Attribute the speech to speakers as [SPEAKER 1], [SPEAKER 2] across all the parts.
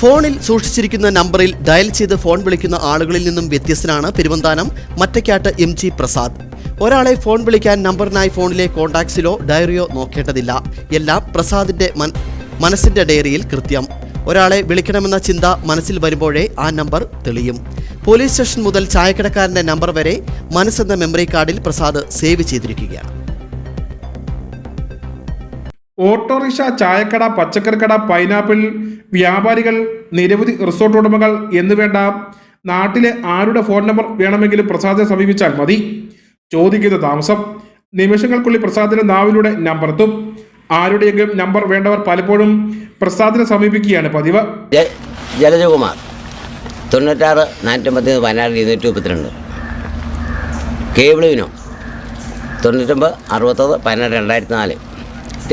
[SPEAKER 1] ഫോണിൽ സൂക്ഷിച്ചിരിക്കുന്ന നമ്പറിൽ ഡയൽ ചെയ്ത് ഫോൺ വിളിക്കുന്ന ആളുകളിൽ നിന്നും വ്യത്യസ്തനാണ് പെരുവന്താനം മറ്റക്കാട്ട് എം ജി പ്രസാദ്. ഒരാളെ ഫോൺ വിളിക്കാൻ നമ്പറിനായി ഫോണിലെ കോൺടാക്ട്സിലോ ഡയറിയോ നോക്കേണ്ടതില്ല. എല്ലാം പ്രസാദിന്റെ മനസ്സിന്റെ ഡയറിയിൽ കൃത്യം. ഒരാളെ വിളിക്കണമെന്ന ചിന്ത മനസ്സിൽ വരുമ്പോഴേ ആ നമ്പർ തെളിയും. പോലീസ് സ്റ്റേഷൻ മുതൽ ചായക്കടക്കാരന്റെ നമ്പർ വരെ മനസ്സെന്ന മെമ്മറി കാർഡിൽ പ്രസാദ് സേവ് ചെയ്തിരിക്കുകയാണ്.
[SPEAKER 2] ഓട്ടോറിക്ഷ ചായക്കട പച്ചക്കറിക്കട പൈനാപ്പിൾ വ്യാപാരികൾ നിരവധി റിസോർട്ട് ഉടമകൾ എന്നുവേണ്ട. നാട്ടിലെ ആരുടെ ഫോൺ നമ്പർ വേണമെങ്കിലും പ്രസാദിനെ സമീപിച്ചാൽ മതി. ചോദിക്കുന്ന താമസം. നിമിഷങ്ങൾക്കുള്ളിൽ പ്രസാദിന്റെ നാവിലൂടെ നമ്പർ എത്തും. ആരുടെയെങ്കിലും നമ്പർ വേണ്ടവർ പലപ്പോഴും പ്രസാദിനെ സമീപിക്കുകയാണ് പതിവ്.
[SPEAKER 3] ജലജകുമാർ തൊണ്ണൂറ്റാറ് നാനൂറ്റമ്പത്തി പതിനാറ് ഇരുന്നൂറ്റി മുപ്പത്തിരണ്ട്. കേബിളിനോ തൊണ്ണൂറ്റൊമ്പത് അറുപത്തൊന്ന് പതിനാറ് രണ്ടായിരത്തി നാല്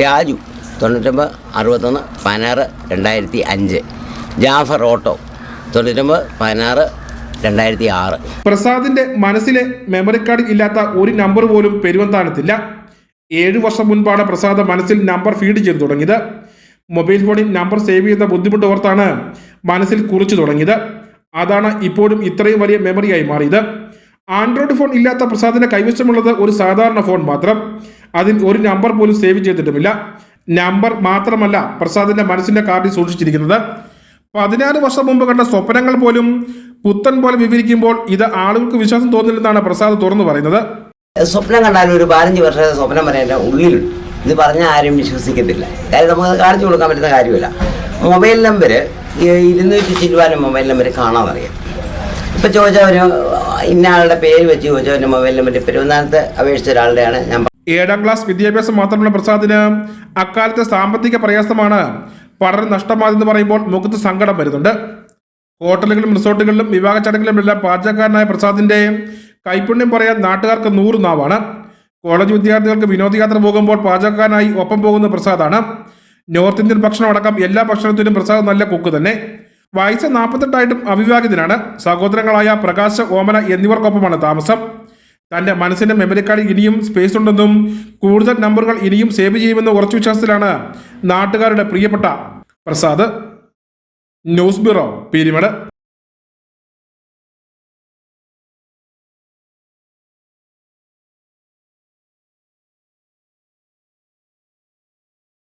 [SPEAKER 3] രാജു തൊണ്ണൂറ്റൊമ്പത് അറുപത്തൊന്ന് പതിനാറ് രണ്ടായിരത്തി അഞ്ച്. ജാഫർ ഓട്ടോ തൊണ്ണൂറ്റൊമ്പത് പതിനാറ് രണ്ടായിരത്തി ആറ്.
[SPEAKER 2] പ്രസാദിന്റെ മനസ്സിലെ മെമ്മറി കാർഡ് ഇല്ലാത്ത ഒരു നമ്പർ പോലും പെരുവന്താനത്തില്ല ഏഴു വർഷം മുൻപാണ് പ്രസാദ് മനസ്സിൽ നമ്പർ ഫീഡ് ചെയ്തു തുടങ്ങിയത്. മൊബൈൽ ഫോണിൽ നമ്പർ സേവ് ചെയ്യുന്ന ബുദ്ധിമുട്ട് ഓർത്താണ് മനസ്സിൽ കുറിച്ചു തുടങ്ങിയത്. അതാണ് ഇപ്പോഴും ഇത്രയും വലിയ മെമ്മറിയായി മാറിയത്. ആൻഡ്രോയിഡ് ഫോൺ ഇല്ലാത്ത പ്രസാദിന്റെ കൈവശമുള്ളത് ഒരു സാധാരണ ഫോൺ മാത്രം. അതിൽ ഒരു നമ്പർ പോലും സേവ് ചെയ്തിട്ടുമില്ല. നമ്പർ മാത്രമല്ല പ്രസാദിന്റെ മനസ്സിന്റെ കാർഡിൽ സൂക്ഷിച്ചിരിക്കുന്നത്. പതിനാറ് വർഷം മുമ്പ് കണ്ട സ്വപ്നങ്ങൾ പോലും പുത്തൻ പോലെ വിവരിക്കുമ്പോൾ ഇത് ആളുകൾക്ക് വിശ്വാസം തോന്നില്ലെന്നാണ് പ്രസാദ് തുറന്നു പറയുന്നത്.
[SPEAKER 3] സ്വപ്നം കണ്ടാലും ഒരു പതിനഞ്ച് വർഷത്തെ സ്വപ്നം പറയാൻ ഉള്ളിലുണ്ട്. ഇത് പറഞ്ഞാൽ ആരും വിശ്വസിക്കത്തില്ല. കാര്യം നമുക്ക് കാണിച്ചു കൊടുക്കാൻ പറ്റുന്ന കാര്യമില്ല. മൊബൈൽ നമ്പർ ഇരുന്നൂറ്റി ചില്ലുവാനും മൊബൈൽ നമ്പർ കാണാമെന്നറിയാം. ഇപ്പം ചോദിച്ചവർ ഇന്ന ആളുടെ പേര് വെച്ച് ചോദിച്ചാൽ മൊബൈൽ നമ്പർ പെരുവനാനത്ത് അപേക്ഷിച്ച ഒരാളുടെയാണ് ഞാൻ
[SPEAKER 2] ഏഴാം ക്ലാസ് വിദ്യാഭ്യാസം മാത്രമുള്ള പ്രസാദിന് അക്കാലത്തെ സാമ്പത്തിക പ്രയാസമാണ്. പഠനം നഷ്ടമായതെന്ന് പറയുമ്പോൾ മുഖത്ത് സങ്കടം വരുന്നുണ്ട്. ഹോട്ടലുകളിലും റിസോർട്ടുകളിലും വിവാഹ ചടങ്ങുകളിലുമെല്ലാം പാചകക്കാരനായ പ്രസാദിന്റെ കൈപ്പുണ്യം പറയാൻ നാട്ടുകാർക്ക് നൂറ് നാവാണ്. കോളേജ് വിദ്യാർത്ഥികൾക്ക് വിനോദയാത്ര പോകുമ്പോൾ പാചകക്കാരനായി ഒപ്പം പോകുന്ന പ്രസാദാണ്. നോർത്ത് ഇന്ത്യൻ ഭക്ഷണം അടക്കം എല്ലാ ഭക്ഷണത്തിനും പ്രസാദ് നല്ല കുക്ക് തന്നെ. വയസ്സ് നാൽപ്പത്തെട്ടായിട്ടും അവിവാഹിതനാണ്. സഹോദരങ്ങളായ പ്രകാശ് ഓമന എന്നിവർക്കൊപ്പമാണ് താമസം. തന്റെ മനസ്സിന്റെ മെമ്മറി കാർഡിൽ ഇനിയും സ്പേസ് ഉണ്ടെന്നും കൂടുതൽ നമ്പറുകൾ ഇനിയും സേവ് ചെയ്യുമെന്ന ഉറച്ച വിശ്വാസത്തിലാണ് നാട്ടുകാരുടെ പ്രിയപ്പെട്ട പ്രസാദ് ന്യൂസ് ബ്യൂറോ പീരിമട്.